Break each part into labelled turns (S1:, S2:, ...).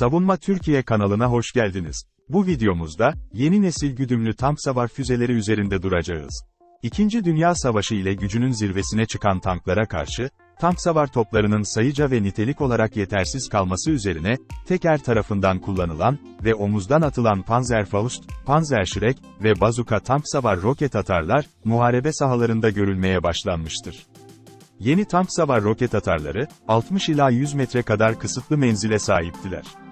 S1: Savunma Türkiye kanalına hoş geldiniz. Bu videomuzda, yeni nesil güdümlü tank savar füzeleri üzerinde duracağız. İkinci Dünya Savaşı ile gücünün zirvesine çıkan tanklara karşı, tank savar toplarının sayıca ve nitelik olarak yetersiz kalması üzerine, teker tarafından kullanılan ve omuzdan atılan Panzerfaust, Panzerschreck ve bazuka tank savar roket atarlar, muharebe sahalarında görülmeye başlanmıştır. Yeni tank savar roket atarları, 60 ila 100 metre kadar kısıtlı menzile sahiptiler.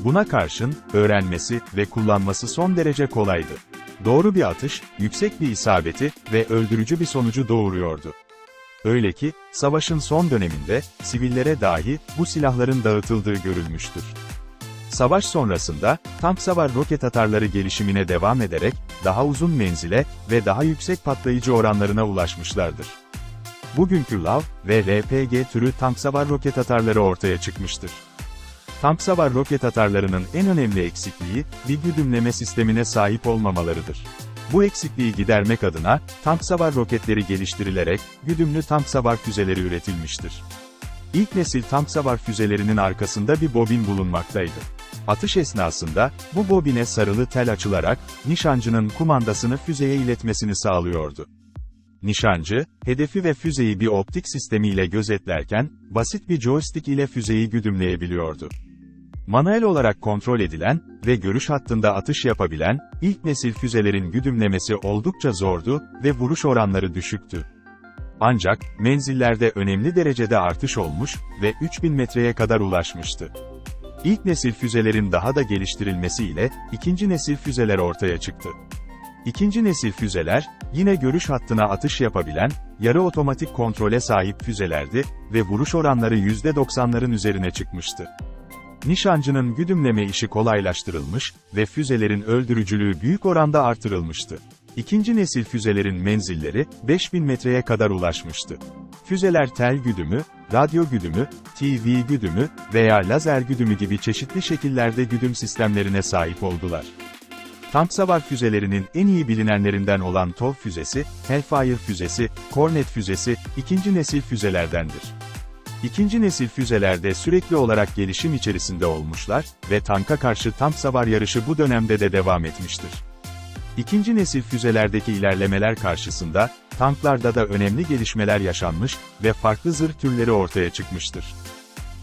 S1: Buna karşın, öğrenmesi ve kullanması son derece kolaydı. Doğru bir atış, yüksek bir isabeti ve öldürücü bir sonucu doğuruyordu. Öyle ki, savaşın son döneminde, sivillere dahi, bu silahların dağıtıldığı görülmüştür. Savaş sonrasında, tank savar roket atarları gelişimine devam ederek, daha uzun menzile ve daha yüksek patlayıcı oranlarına ulaşmışlardır. Bugünkü LAV ve RPG türü tank savar roket atarları ortaya çıkmıştır. Tank savar roket atarlarının en önemli eksikliği, bir güdümleme sistemine sahip olmamalarıdır. Bu eksikliği gidermek adına, tank savar roketleri geliştirilerek, güdümlü tank savar füzeleri üretilmiştir. İlk nesil tank savar füzelerinin arkasında bir bobin bulunmaktaydı. Atış esnasında, bu bobine sarılı tel açılarak, nişancının kumandasını füzeye iletmesini sağlıyordu. Nişancı, hedefi ve füzeyi bir optik sistemiyle gözetlerken, basit bir joystick ile füzeyi güdümleyebiliyordu. Manuel olarak kontrol edilen ve görüş hattında atış yapabilen, ilk nesil füzelerin güdümlemesi oldukça zordu ve vuruş oranları düşüktü. Ancak, menzillerde önemli derecede artış olmuş ve 3000 metreye kadar ulaşmıştı. İlk nesil füzelerin daha da geliştirilmesiyle, ikinci nesil füzeler ortaya çıktı. İkinci nesil füzeler, yine görüş hattına atış yapabilen, yarı otomatik kontrole sahip füzelerdi ve vuruş oranları %90'ların üzerine çıkmıştı. Nişancının güdümleme işi kolaylaştırılmış ve füzelerin öldürücülüğü büyük oranda artırılmıştı. İkinci nesil füzelerin menzilleri, 5000 metreye kadar ulaşmıştı. Füzeler tel güdümü, radyo güdümü, TV güdümü veya lazer güdümü gibi çeşitli şekillerde güdüm sistemlerine sahip oldular. Tank savar füzelerinin en iyi bilinenlerinden olan TOW füzesi, Hellfire füzesi, Cornet füzesi, ikinci nesil füzelerdendir. İkinci nesil füzelerde sürekli olarak gelişim içerisinde olmuşlar ve tanka karşı tank savar yarışı bu dönemde de devam etmiştir. İkinci nesil füzelerdeki ilerlemeler karşısında, tanklarda da önemli gelişmeler yaşanmış ve farklı zırh türleri ortaya çıkmıştır.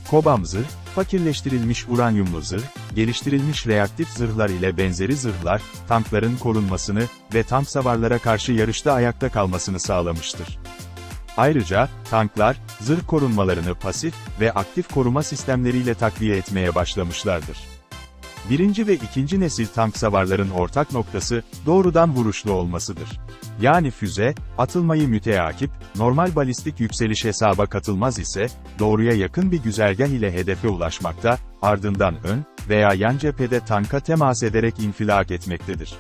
S1: Kobam zırh, fakirleştirilmiş uranyumlu zırh, geliştirilmiş reaktif zırhlar ile benzeri zırhlar, tankların korunmasını ve tank savarlara karşı yarışta ayakta kalmasını sağlamıştır. Ayrıca, tanklar, zırh korunmalarını pasif ve aktif koruma sistemleriyle takviye etmeye başlamışlardır. Birinci ve ikinci nesil tank savarların ortak noktası, doğrudan vuruşlu olmasıdır. Yani füze, atılmayı müteakip, normal balistik yükseliş hesaba katılmaz ise, doğruya yakın bir güzergah ile hedefe ulaşmakta, ardından ön veya yan cephede tanka temas ederek infilak etmektedir.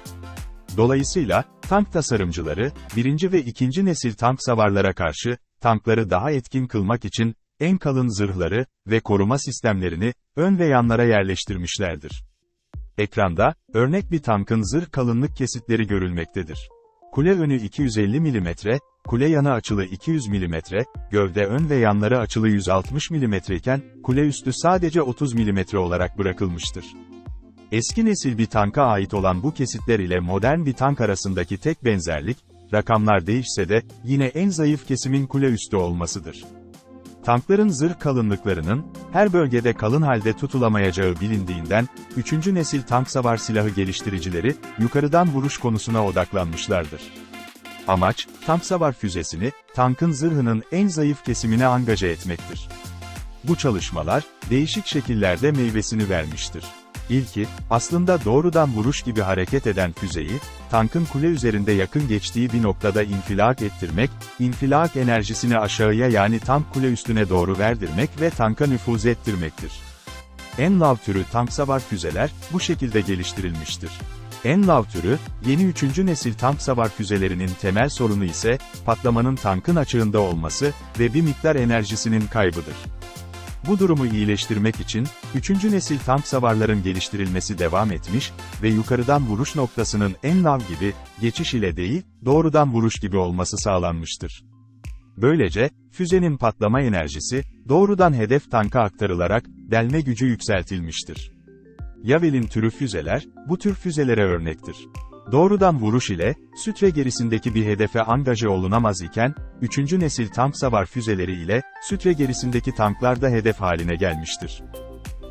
S1: Dolayısıyla, tank tasarımcıları, birinci ve ikinci nesil tank savarlara karşı, tankları daha etkin kılmak için, en kalın zırhları ve koruma sistemlerini, ön ve yanlara yerleştirmişlerdir. Ekranda, örnek bir tankın zırh kalınlık kesitleri görülmektedir. Kule önü 250 mm, kule yanı açılı 200 mm, gövde ön ve yanları açılı 160 mm iken, kule üstü sadece 30 mm olarak bırakılmıştır. Eski nesil bir tanka ait olan bu kesitler ile modern bir tank arasındaki tek benzerlik, rakamlar değişse de, yine en zayıf kesimin kule üstü olmasıdır. Tankların zırh kalınlıklarının, her bölgede kalın halde tutulamayacağı bilindiğinden, 3. nesil tank savar silahı geliştiricileri, yukarıdan vuruş konusuna odaklanmışlardır. Amaç, tank savar füzesini, tankın zırhının en zayıf kesimine angaje etmektir. Bu çalışmalar, değişik şekillerde meyvesini vermiştir. İlki, aslında doğrudan vuruş gibi hareket eden füzeyi, tankın kule üzerinde yakın geçtiği bir noktada infilak ettirmek, infilak enerjisini aşağıya yani tank kule üstüne doğru verdirmek ve tanka nüfuz ettirmektir. Enlav türü tank savar füzeler, bu şekilde geliştirilmiştir. Enlav türü, yeni 3. nesil tank savar füzelerinin temel sorunu ise, patlamanın tankın açığında olması ve bir miktar enerjisinin kaybıdır. Bu durumu iyileştirmek için, 3. nesil tank savarların geliştirilmesi devam etmiş ve yukarıdan vuruş noktasının en nav gibi, geçiş ile değil, doğrudan vuruş gibi olması sağlanmıştır. Böylece, füzenin patlama enerjisi, doğrudan hedef tanka aktarılarak, delme gücü yükseltilmiştir. Yavel'in türü füzeler, bu tür füzelere örnektir. Doğrudan vuruş ile, sütre gerisindeki bir hedefe angaje olunamaz iken, 3. nesil tank savar füzeleri ile, sütre gerisindeki tanklar da hedef haline gelmiştir.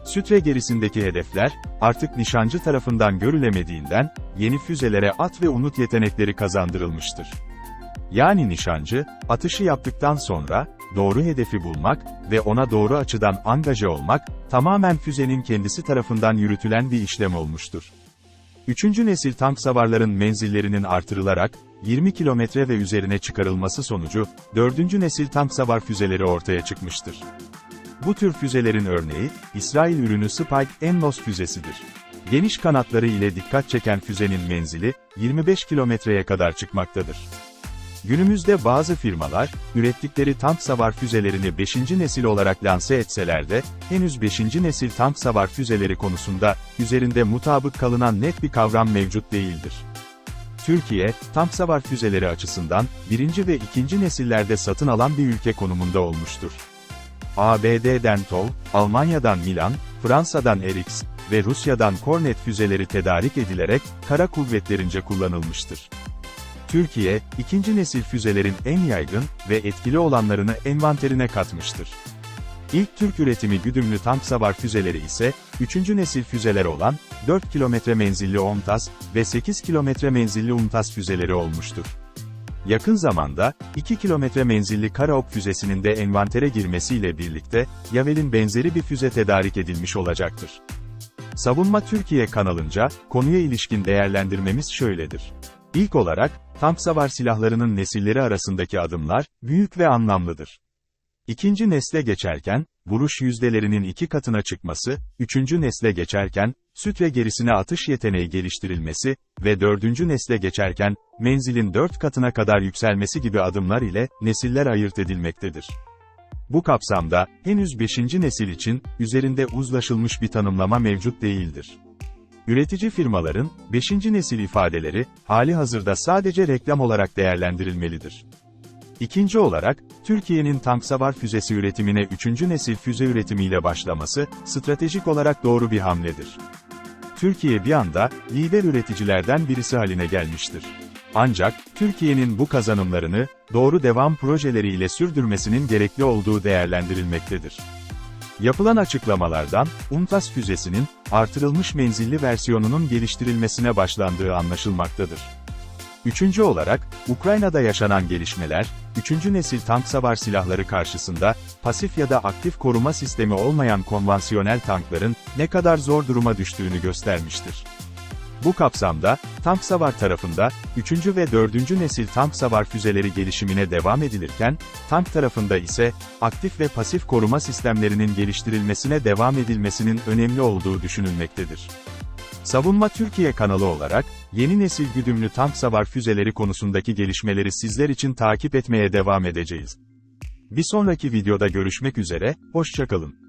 S1: Sütre gerisindeki hedefler, artık nişancı tarafından görülemediğinden, yeni füzelere at ve unut yetenekleri kazandırılmıştır. Yani nişancı, atışı yaptıktan sonra, doğru hedefi bulmak ve ona doğru açıdan angaje olmak, tamamen füzenin kendisi tarafından yürütülen bir işlem olmuştur. Üçüncü nesil tank savarların menzillerinin artırılarak, 20 kilometre ve üzerine çıkarılması sonucu, dördüncü nesil tank savar füzeleri ortaya çıkmıştır. Bu tür füzelerin örneği, İsrail ürünü Spike Ennos füzesidir. Geniş kanatları ile dikkat çeken füzenin menzili, 25 kilometreye kadar çıkmaktadır. Günümüzde bazı firmalar, ürettikleri tank savar füzelerini 5. nesil olarak lanse etseler de, henüz 5. nesil tank savar füzeleri konusunda, üzerinde mutabık kalınan net bir kavram mevcut değildir. Türkiye, tank savar füzeleri açısından, 1. ve 2. nesillerde satın alan bir ülke konumunda olmuştur. ABD'den TOW, Almanya'dan Milan, Fransa'dan RX ve Rusya'dan Kornet füzeleri tedarik edilerek, kara kuvvetlerince kullanılmıştır. Türkiye, ikinci nesil füzelerin en yaygın ve etkili olanlarını envanterine katmıştır. İlk Türk üretimi güdümlü tank savar füzeleri ise, 3. nesil füzeler olan, 4 kilometre menzilli OMTAS ve 8 kilometre menzilli UMTAS füzeleri olmuştur. Yakın zamanda, 2 kilometre menzilli Karaok füzesinin de envantere girmesiyle birlikte, Yavel'in benzeri bir füze tedarik edilmiş olacaktır. Savunma Türkiye kanalınca, konuya ilişkin değerlendirmemiz şöyledir. İlk olarak, tank savar silahlarının nesilleri arasındaki adımlar, büyük ve anlamlıdır. İkinci nesle geçerken, vuruş yüzdelerinin iki katına çıkması, üçüncü nesle geçerken, sütre gerisine atış yeteneği geliştirilmesi ve dördüncü nesle geçerken, menzilin dört katına kadar yükselmesi gibi adımlar ile, nesiller ayırt edilmektedir. Bu kapsamda, henüz 5. nesil için, üzerinde uzlaşılmış bir tanımlama mevcut değildir. Üretici firmaların, 5. nesil ifadeleri, hali hazırda sadece reklam olarak değerlendirilmelidir. İkinci olarak, Türkiye'nin tank savar füzesi üretimine 3. nesil füze üretimiyle başlaması, stratejik olarak doğru bir hamledir. Türkiye bir anda, lider üreticilerden birisi haline gelmiştir. Ancak, Türkiye'nin bu kazanımlarını, doğru devam projeleriyle sürdürmesinin gerekli olduğu değerlendirilmektedir. Yapılan açıklamalardan, UNTAS füzesinin, artırılmış menzilli versiyonunun geliştirilmesine başlandığı anlaşılmaktadır. Üçüncü olarak, Ukrayna'da yaşanan gelişmeler, üçüncü nesil tank savar silahları karşısında, pasif ya da aktif koruma sistemi olmayan konvansiyonel tankların, ne kadar zor duruma düştüğünü göstermiştir. Bu kapsamda, tank savar tarafında, 3. ve 4. nesil tank savar füzeleri gelişimine devam edilirken, tank tarafında ise, aktif ve pasif koruma sistemlerinin geliştirilmesine devam edilmesinin önemli olduğu düşünülmektedir. Savunma Türkiye kanalı olarak, yeni nesil güdümlü tank savar füzeleri konusundaki gelişmeleri sizler için takip etmeye devam edeceğiz. Bir sonraki videoda görüşmek üzere, hoşçakalın.